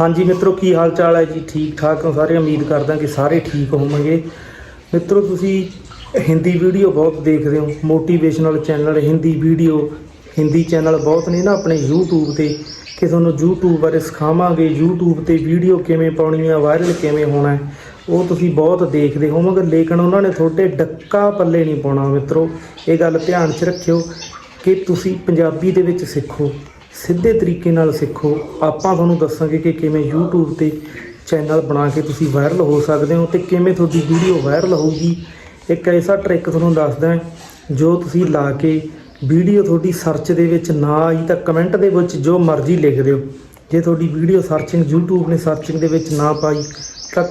ਹਾਂਜੀ ਮਿੱਤਰੋ, ਕੀ ਹਾਲ ਚਾਲ ਹੈ ਜੀ? ਠੀਕ ਠਾਕ ਹੋ? ਸਾਰੇ ਉਮੀਦ ਕਰਦਾ ਕਿ ਸਾਰੇ ਠੀਕ ਹੋਵੋਗੇ। ਮਿੱਤਰੋ, ਤੁਸੀਂ ਹਿੰਦੀ ਵੀਡੀਓ ਬਹੁਤ ਦੇਖਦੇ ਹੋ। Motivational channel Hindi video, Hindi channel ਬਹੁਤ ਨੇ ਨਾ ਆਪਣੇ YouTube ਤੇ। ਕਿ ਤੁਹਾਨੂੰ YouTube ਬਾਰੇ ਸਿਖਾਵਾਂਗੇ, YouTube ਤੇ ਵੀਡੀਓ ਕਿਵੇਂ ਪਾਉਣੀ ਆ ਵਾਇਰਲ ਕਿਵੇਂ ਹੋਣਾ ਉਹ ਤੁਸੀਂ ਬਹੁਤ ਦੇਖਦੇ ਹੋਵੋਗੇ। ਲੇਕਿਨ ਉਹਨਾਂ ਨੇ ਤੁਹਾਡੇ ਡੱਕਾ ਪੱਲੇ ਨਹੀਂ ਪਾਉਣਾ ਮਿੱਤਰੋ। ਇਹ ਗੱਲ ਧਿਆਨ 'ਚ ਰੱਖਿਓ ਕਿ ਤੁਸੀਂ ਪੰਜਾਬੀ ਦੇ ਵਿੱਚ ਸਿੱਖੋ। ਸਿੱਧੇ ਤਰੀਕੇ ਨਾਲ ਸਿੱਖੋ। ਆਪਾਂ ਤੁਹਾਨੂੰ ਦੱਸਾਂਗੇ ਕਿ ਕਿਵੇਂ YouTube ਤੇ ਚੈਨਲ ਬਣਾ ਕੇ ਤੁਸੀਂ ਵਾਇਰਲ ਹੋ ਸਕਦੇ ਹੋ ਤੇ ਕਿਵੇਂ ਤੁਹਾਡੀ ਵੀਡੀਓ ਵਾਇਰਲ ਹੋਊਗੀ। ਇੱਕ ਐਸਾ ਟ੍ਰਿਕ ਤੁਹਾਨੂੰ ਦੱਸਦਾ ਜੋ ਤੁਸੀਂ ਲਾ ਕੇ ਵੀਡੀਓ ਤੁਹਾਡੀ ਸਰਚ ਦੇ ਵਿੱਚ ਨਾ ਆਈ ਤਾਂ ਕਮੈਂਟ ਦੇ ਵਿੱਚ ਜੋ ਮਰਜ਼ੀ ਲਿਖ ਦਿਓ। ਜੇ ਤੁਹਾਡੀ ਵੀਡੀਓ ਸਰਚਿੰਗ YouTube ਨੇ ਸਰਚਿੰਗ ਦੇ ਵਿੱਚ ਨਾ ਪਾਈ, ਤਾਂ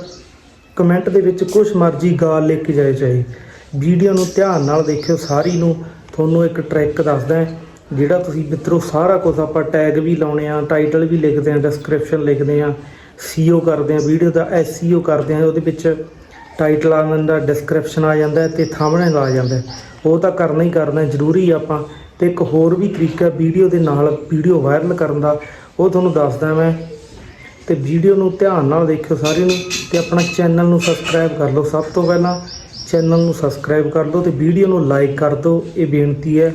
ਕਮੈਂਟ ਦੇ ਵਿੱਚ ਕੁਛ ਮਰਜ਼ੀ ਗਾਲ ਲਿਖ ਕੇ ਜਾਏ ਚਾਹੇ। ਵੀਡੀਓ ਨੂੰ ਧਿਆਨ ਨਾਲ ਦੇਖਿਓ, ਸਾਰੀ ਨੂੰ ਤੁਹਾਨੂੰ ਇੱਕ ਟ੍ਰਿਕ ਦੱਸਦਾ ਜਿਹੜਾ ਤੁਸੀਂ ਮਿੱਤਰੋ ਸਾਰਾ ਕੁਝ ਆਪਾਂ ਟੈਗ ਵੀ ਲਾਉਣੇ ਆ ਟਾਈਟਲ ਵੀ ਲਿਖਦੇ ਆ ਡਿਸਕ੍ਰਿਪਸ਼ਨ ਲਿਖਦੇ ਆ ਸੀਓ ਕਰਦੇ ਆ ਵੀਡੀਓ ਦਾ ਐਸਈਓ ਕਰਦੇ ਆ, ਉਹਦੇ ਵਿੱਚ ਟਾਈਟਲ ਆ ਜਾਂਦਾ ਡਿਸਕ੍ਰਿਪਸ਼ਨ ਆ ਜਾਂਦਾ ਹੈ ਤੇ ਥੰਬਨੇਲ ਆ ਜਾਂਦਾ। ਉਹ ਤਾਂ ਕਰਨਾ ਹੀ ਕਰਨਾ, ਜ਼ਰੂਰੀ ਆ ਆਪਾਂ। ਤੇ ਇੱਕ ਹੋਰ ਵੀ ਤਰੀਕਾ ਵੀਡੀਓ ਦੇ ਨਾਲ ਵੀਡੀਓ ਵਾਇਰਲ ਕਰਨ ਦਾ, ਉਹ ਤੁਹਾਨੂੰ ਦੱਸਦਾ ਮੈਂ। ਤੇ ਵੀਡੀਓ ਨੂੰ ਧਿਆਨ ਨਾਲ ਦੇਖਿਓ ਸਾਰੇ ਨੂੰ ਤੇ ਆਪਣਾ ਚੈਨਲ ਨੂੰ ਸਬਸਕ੍ਰਾਈਬ ਕਰ ਲਓ। ਸਭ ਤੋਂ ਪਹਿਲਾਂ ਚੈਨਲ ਨੂੰ ਸਬਸਕ੍ਰਾਈਬ ਕਰ ਲਓ ਤੇ ਵੀਡੀਓ ਨੂੰ ਲਾਈਕ ਕਰ ਦਿਓ। ਇਹ ਬੇਨਤੀ ਹੈ।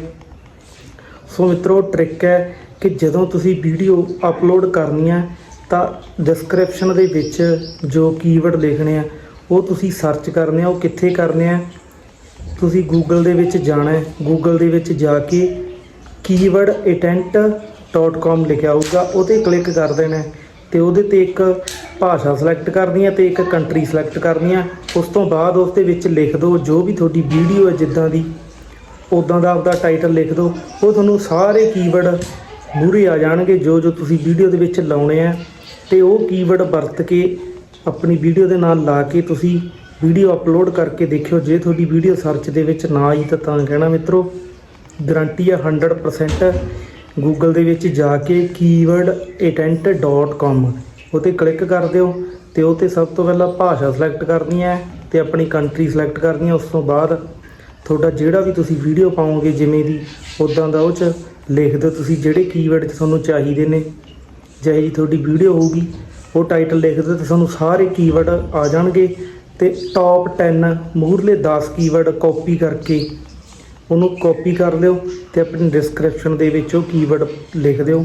ਸੋ ਮਿੱਤਰੋ ਟ੍ਰਿਕ ਹੈ ਕਿ ਜਦੋਂ ਤੁਸੀਂ ਵੀਡੀਓ ਅਪਲੋਡ ਕਰਨੀ ਹੈ, ਤਾਂ ਡਿਸਕ੍ਰਿਪਸ਼ਨ ਦੇ ਵਿੱਚ ਜੋ ਕੀਵਰਡ ਲਿਖਣੇ ਆ, ਉਹ ਤੁਸੀਂ ਸਰਚ ਕਰਨੇ ਆ, ਉਹ ਕਿੱਥੇ ਕਰਨੇ ਆ? ਤੁਸੀਂ ਗੂਗਲ ਦੇ ਵਿੱਚ ਜਾਣਾ ਹੈ। ਗੂਗਲ ਦੇ ਵਿੱਚ ਜਾ ਕੇ keywordintent.com ਲਿਖਿਆ ਹੋਊਗਾ ਉਹ ਕਲਿੱਕ ਕਰ ਦੇਣਾ ਹੈ ਤੇ ਉਹਦੇ ਤੇ ਇੱਕ ਭਾਸ਼ਾ ਸਿਲੈਕਟ ਕਰਨੀ ਹੈ ਤੇ ਇੱਕ ਕੰਟਰੀ ਸਿਲੈਕਟ ਕਰਨੀ ਹੈ। ਉਸ ਤੋਂ ਬਾਅਦ ਉਸ ਦੇ ਵਿੱਚ ਲਿਖ ਦਿਓ ਜੋ ਵੀ ਤੁਹਾਡੀ ਵੀਡੀਓ ਹੈ, ਜਿੱਦਾਂ ਦੀ ਉਦਾਂ ਦਾ ਆਪਦਾ ਟਾਈਟਲ ਲਿਖ ਦਿਓ। ਉਹ ਤੁਹਾਨੂੰ ਸਾਰੇ ਕੀਵਰਡ ਮੂਹਰੇ ਆ ਜਾਣਗੇ, ਜੋ ਜੋ ਤੁਸੀਂ ਵੀਡੀਓ ਦੇ ਵਿੱਚ ਲਾਉਣੇ ਆ। ਤੇ ਉਹ ਕੀਵਰਡ ਵਰਤ ਕੇ ਆਪਣੀ ਵੀਡੀਓ ਦੇ ਨਾਲ ਲਾ ਕੇ ਤੁਸੀਂ ਵੀਡੀਓ ਅਪਲੋਡ ਕਰਕੇ ਦੇਖਿਓ। ਜੇ ਤੁਹਾਡੀ ਵੀਡੀਓ ਸਰਚ ਦੇ ਵਿੱਚ ਨਾ ਆਈ ਤਾਂ ਤਾਂ ਕਹਿਣਾ ਮਿੱਤਰੋ ਗਰੰਟੀ ਆ 100% ਗੂਗਲ ਦੇ ਵਿੱਚ ਜਾ ਕੇ keywordintent.com ਉਹ ਤੇ ਕਲਿੱਕ ਕਰ ਦਿਓ ਤੇ ਉਹ ਤੇ ਸਭ ਤੋਂ ਪਹਿਲਾਂ ਭਾਸ਼ਾ ਸਿਲੈਕਟ ਕਰਨੀ ਹੈ ਤੇ ਆਪਣੀ ਕੰਟਰੀ ਸਿਲੈਕਟ ਕਰਨੀ ਹੈ। ਉਸ ਤੋਂ ਬਾਅਦ ਤੁਹਾਡਾ ਜਿਹੜਾ ਵੀ ਤੁਸੀਂ ਵੀਡੀਓ ਪਾਓਗੇ, ਜਿਵੇਂ ਦੀ ਉਦਾਂ ਦਾ ਉਹ ਚ ਲਿਖ ਦਿਓ। ਤੁਸੀਂ ਜਿਹੜੇ ਕੀਵਰਡ ਤੁਹਾਨੂੰ ਚਾਹੀਦੇ ਨੇ, ਜਿਹੀ ਜੀ ਤੁਹਾਡੀ ਵੀਡੀਓ ਹੋਊਗੀ, ਉਹ ਟਾਈਟਲ ਲਿਖ ਦਿਓ ਤੇ ਤੁਹਾਨੂੰ ਸਾਰੇ ਕੀਵਰਡ ਆ ਜਾਣਗੇ ਤੇ ਟੌਪ 10 ਮੂਹਰਲੇ 10 ਕੀਵਰਡ ਕਾਪੀ ਕਰਕੇ ਉਹਨੂੰ ਕਾਪੀ ਕਰ ਲਿਓ ਤੇ ਆਪਣੀ ਡਿਸਕ੍ਰਿਪਸ਼ਨ ਦੇ ਵਿੱਚ ਉਹ ਕੀਵਰਡ ਲਿਖ ਦਿਓ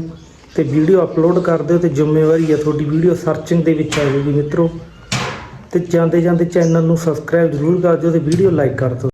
ਤੇ ਵੀਡੀਓ ਅਪਲੋਡ ਕਰ ਦਿਓ ਤੇ ਜ਼ਿੰਮੇਵਾਰੀ ਹੈ ਤੁਹਾਡੀ ਵੀਡੀਓ ਸਰਚਿੰਗ ਦੇ ਵਿੱਚ ਆ ਜਾਊਗੀ ਮਿੱਤਰੋ। ਤੇ ਜਾਂਦੇ ਜਾਂਦੇ ਚੈਨਲ ਨੂੰ ਸਬਸਕ੍ਰਾਈਬ ਜ਼ਰੂਰ ਕਰ ਦਿਓ ਤੇ ਵੀਡੀਓ ਲਾਈਕ ਕਰ ਦਿਓ।